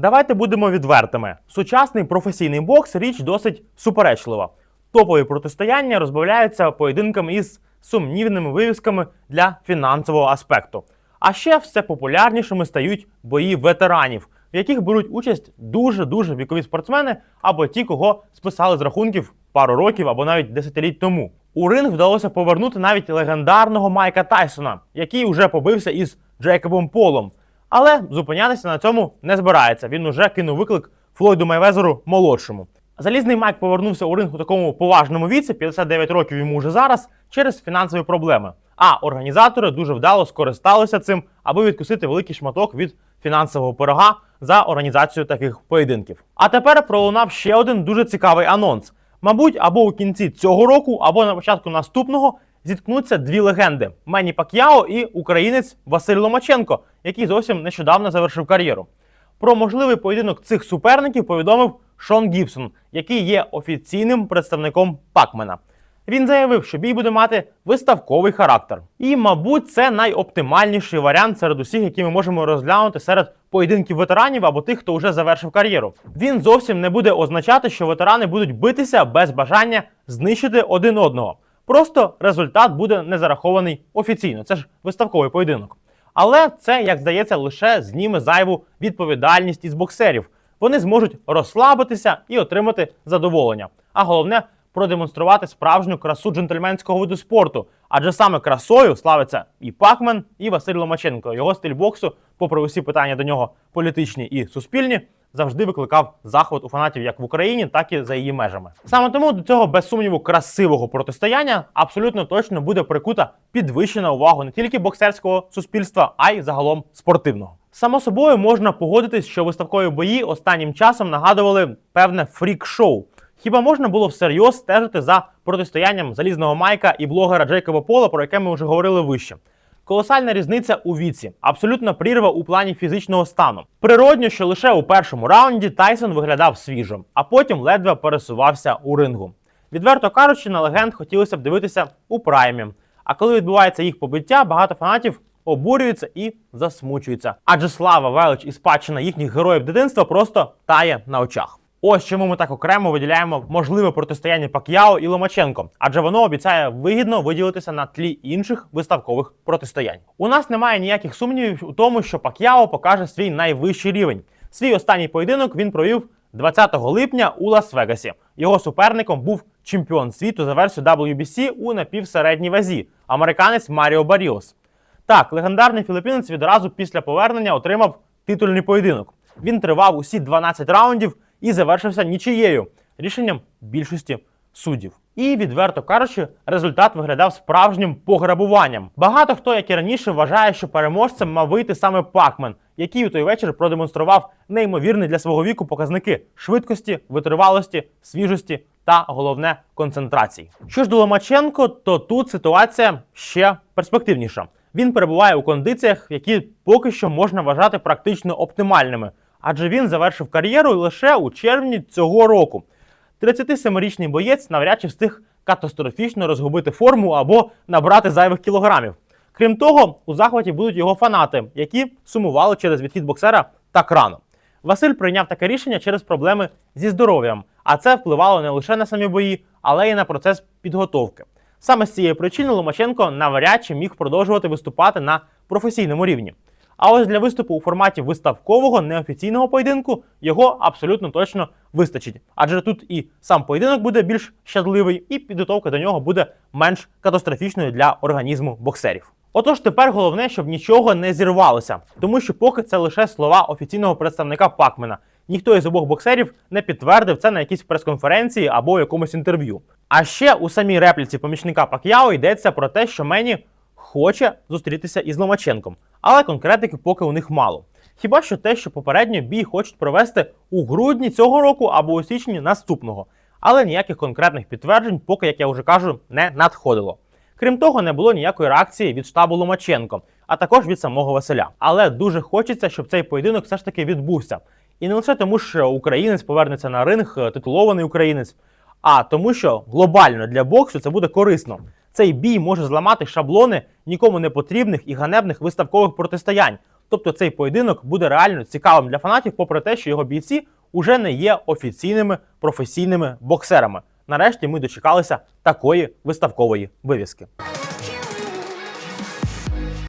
Давайте будемо відвертими. Сучасний професійний бокс річ досить суперечлива. Топові протистояння розбавляються поєдинками із сумнівними вивісками для фінансового аспекту. А ще все популярнішими стають бої ветеранів, в яких беруть участь дуже-дуже вікові спортсмени або ті, кого списали з рахунків пару років або навіть десятиліть тому. У ринг вдалося повернути навіть легендарного Майка Тайсона, який уже побився із Джейкобом Полом. Але зупинятися на цьому не збирається. Він уже кинув виклик Флойду Майвезеру молодшому. Залізний Майк повернувся у ринг у такому поважному віці, 59 років йому вже зараз, через фінансові проблеми. А організатори дуже вдало скористалися цим, аби відкусити великий шматок від фінансового пирога за організацію таких поєдинків. А тепер пролунав ще один дуже цікавий анонс. Мабуть, або у кінці цього року, або на початку наступного зіткнуться дві легенди: Мені Пак'яо і українець Василь Ломаченко, який зовсім нещодавно завершив кар'єру. Про можливий поєдинок цих суперників повідомив Шон Гібсон, який є офіційним представником Пакмена. Він заявив, що бій буде мати виставковий характер. І, мабуть, це найоптимальніший варіант серед усіх, які ми можемо розглянути серед поєдинків ветеранів або тих, хто вже завершив кар'єру. Він зовсім не буде означати, що ветерани будуть битися без бажання знищити один одного. Просто результат буде не зарахований офіційно. Це ж виставковий поєдинок. Але це, як здається, лише зніме зайву відповідальність із боксерів. Вони зможуть розслабитися і отримати задоволення. А головне продемонструвати справжню красу джентльменського виду спорту. Адже саме красою славиться і Пакмен, і Василь Ломаченко. Його стиль боксу, попри усі питання до нього політичні і суспільні, завжди викликав захват у фанатів як в Україні, так і за її межами. Саме тому до цього без сумніву красивого протистояння абсолютно точно буде прикута підвищена увага не тільки боксерського суспільства, а й загалом спортивного. Само собою можна погодитись, що виставкові бої останнім часом нагадували певне фрік-шоу. Хіба можна було всерйоз стежити за протистоянням залізного майка і блогера Джейкоба Пола, про яке ми вже говорили вище? Колосальна різниця у віці, абсолютно прірва у плані фізичного стану. Природньо, що лише у першому раунді Тайсон виглядав свіжо, а потім ледве пересувався у рингу. Відверто кажучи, на легенд хотілося б дивитися у праймі. А коли відбувається їх побиття, багато фанатів обурюються і засмучуються. Адже слава, велич і спадщина їхніх героїв дитинства просто тає на очах. Ось чому ми так окремо виділяємо можливе протистояння Пак'яо і Ломаченко, адже воно обіцяє вигідно виділитися на тлі інших виставкових протистоянь. У нас немає ніяких сумнівів у тому, що Пак'яо покаже свій найвищий рівень. Свій останній поєдинок він провів 20 липня у Лас-Вегасі. Його суперником був чемпіон світу за версією WBC у напівсередній вазі, американець Маріо Баріос. Так, легендарний філіппінець відразу після повернення отримав титульний поєдинок. Він тривав усі 12 раундів і завершився нічиєю рішенням більшості суддів. І відверто кажучи, результат виглядав справжнім пограбуванням. Багато хто, як і раніше, вважає, що переможцем мав вийти саме Пакмен, який у той вечір продемонстрував неймовірні для свого віку показники швидкості, витривалості, свіжості та головне концентрації. Що ж до Ломаченко, то тут ситуація ще перспективніша. Він перебуває у кондиціях, які поки що можна вважати практично оптимальними, адже він завершив кар'єру лише у червні цього року. 37-річний боєць навряд чи встиг катастрофічно розгубити форму або набрати зайвих кілограмів. Крім того, у захваті будуть його фанати, які сумували через відхід боксера так рано. Василь прийняв таке рішення через проблеми зі здоров'ям, а це впливало не лише на самі бої, але й на процес підготовки. Саме з цієї причини Ломаченко навряд чи міг продовжувати виступати на професійному рівні. А ось для виступу у форматі виставкового неофіційного поєдинку його абсолютно точно вистачить. Адже тут і сам поєдинок буде більш щадливий, і підготовка до нього буде менш катастрофічною для організму боксерів. Отож, тепер головне, щоб нічого не зірвалося, тому що поки це лише слова офіційного представника Пакмена. Ніхто із обох боксерів не підтвердив це на якійсь прес-конференції або якомусь інтерв'ю. А ще у самій репліці помічника Пак'яо йдеться про те, що Мені хоче зустрітися із Ломаченком, але конкретики поки у них мало. Хіба що те, що попередньо бій хочуть провести у грудні цього року або у січні наступного, але ніяких конкретних підтверджень, поки, як я вже кажу, не надходило. Крім того, не було ніякої реакції від штабу Ломаченко, а також від самого Василя. Але дуже хочеться, щоб цей поєдинок все ж таки відбувся. І не лише тому, що українець повернеться на ринг, е, титулований українець, а тому, що глобально для боксу це буде корисно. Цей бій може зламати шаблони нікому не потрібних і ганебних виставкових протистоянь. Тобто цей поєдинок буде реально цікавим для фанатів, попри те, що його бійці уже не є офіційними професійними боксерами. Нарешті ми дочекалися такої виставкової вивіски.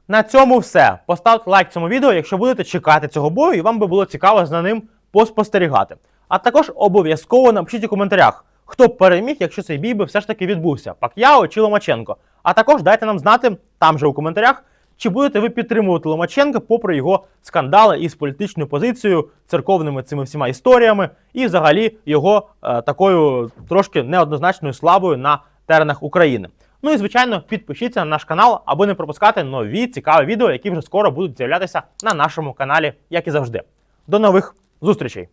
На цьому все. Поставте лайк цьому відео, якщо будете чекати цього бою, і вам би було цікаво за ним поспостерігати. А також обов'язково напишіть у коментарях, хто б переміг, якщо цей бій би все ж таки відбувся: Пак'яо чи Ломаченко. А також дайте нам знати там же у коментарях, чи будете ви підтримувати Ломаченка попри його скандали із політичною позицією, церковними цими всіма історіями, і взагалі його е, такою трошки неоднозначною славою на теренах України. Ну і звичайно, підпишіться на наш канал, аби не пропускати нові цікаві відео, які вже скоро будуть з'являтися на нашому каналі, як і завжди. До нових зустрічей!